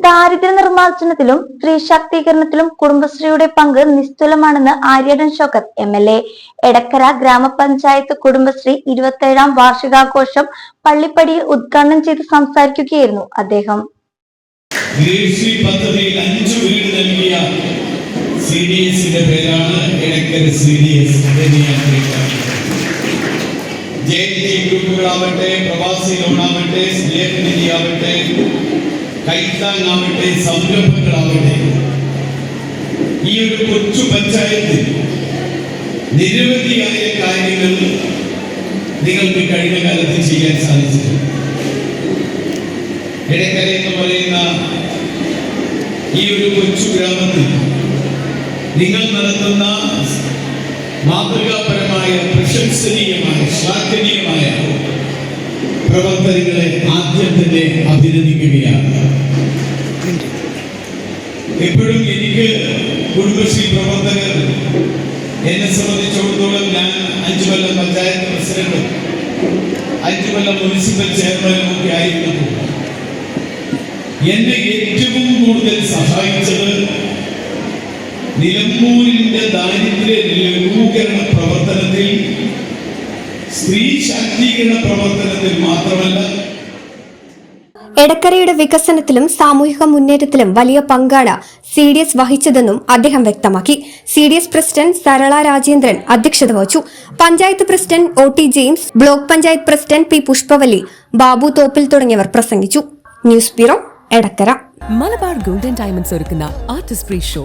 ദാരിദ്ര്യ നിർമ്മാർജനത്തിലും സ്ത്രീ ശാക്തീകരണത്തിലും കുടുംബശ്രീയുടെ പങ്ക് നിസ്തുലമാണെന്ന് Aryadan Shoukath M L A. Edakkara ഗ്രാമപഞ്ചായത്ത് കുടുംബശ്രീ ഇരുപത്തേഴാം വാർഷികാഘോഷം പള്ളിപ്പടിയിൽ ഉദ്ഘാടനം ചെയ്ത് സംസാരിക്കുകയായിരുന്നു അദ്ദേഹം. ഗ്രേസി പദ്ധതിയിൽ അഞ്ചു വീട് നൽകിയ സി പേരാണ് Edakkara C D S J ഗ്രൂപ്പുകളാവട്ടെ കൈത്താങ്ങാവട്ടെ സംരംഭങ്ങളാവട്ടെ. ഈ ഒരു കൊച്ചു പഞ്ചായത്തിൽ നിരവധിയായ കാര്യങ്ങൾ നിങ്ങൾക്ക് കഴിഞ്ഞ കാലത്ത് ചെയ്യാൻ സാധിച്ചിട്ടുണ്ട്. ഇടക്കര എന്ന് പറയുന്ന ഈ ഒരു കൊച്ചു ഗ്രാമത്തിൽ നിങ്ങൾ നടത്തുന്ന മാതൃകാപരമായ പ്രശംസനീയമായ ശ്ലാഘനീയമായ പ്രവർത്തനങ്ങളെ ആദ്യം തന്നെ അഭിനന്ദിക്കുകയാണ്. എപ്പോഴും എനിക്ക് കുടുംബശ്രീ പ്രവർത്തകർ എന്നെ സംബന്ധിച്ചിടത്തോളം ഞാൻ അഞ്ചു കൊല്ലം പഞ്ചായത്ത് പ്രസിഡന്റും അഞ്ചു കൊല്ലം മുനിസിപ്പൽ ചെയർമാനും ഒക്കെ ആയിരുന്നു. എന്നെ ഏറ്റവും കൂടുതൽ സഹായിച്ചത് നിലമ്പൂരിന്റെ ദാരിദ്ര്യ ലഘൂകരണ സ്ത്രീ ശാക്തീകരണ പ്രവർത്തനത്തിൽ മാത്രമല്ല. എടക്കരയുടെ വികസനത്തിലും സാമൂഹിക മുന്നേറ്റത്തിലും വലിയ പങ്കാണ് സി ഡി എസ് വഹിച്ചതെന്നും അദ്ദേഹം വ്യക്തമാക്കി. C D S president Sarala Rajendran അധ്യക്ഷത വഹിച്ചു. Panchayat president O T James block panchayat president P Pushpavalli Babu Thoppil തുടങ്ങിയവർ പ്രസംഗിച്ചു. News bureau Edakkara. Malabar golden diamonds ഒരുക്കുന്ന ആർട്ടിസ്റ്റ് ഫ്രീ ഷോ.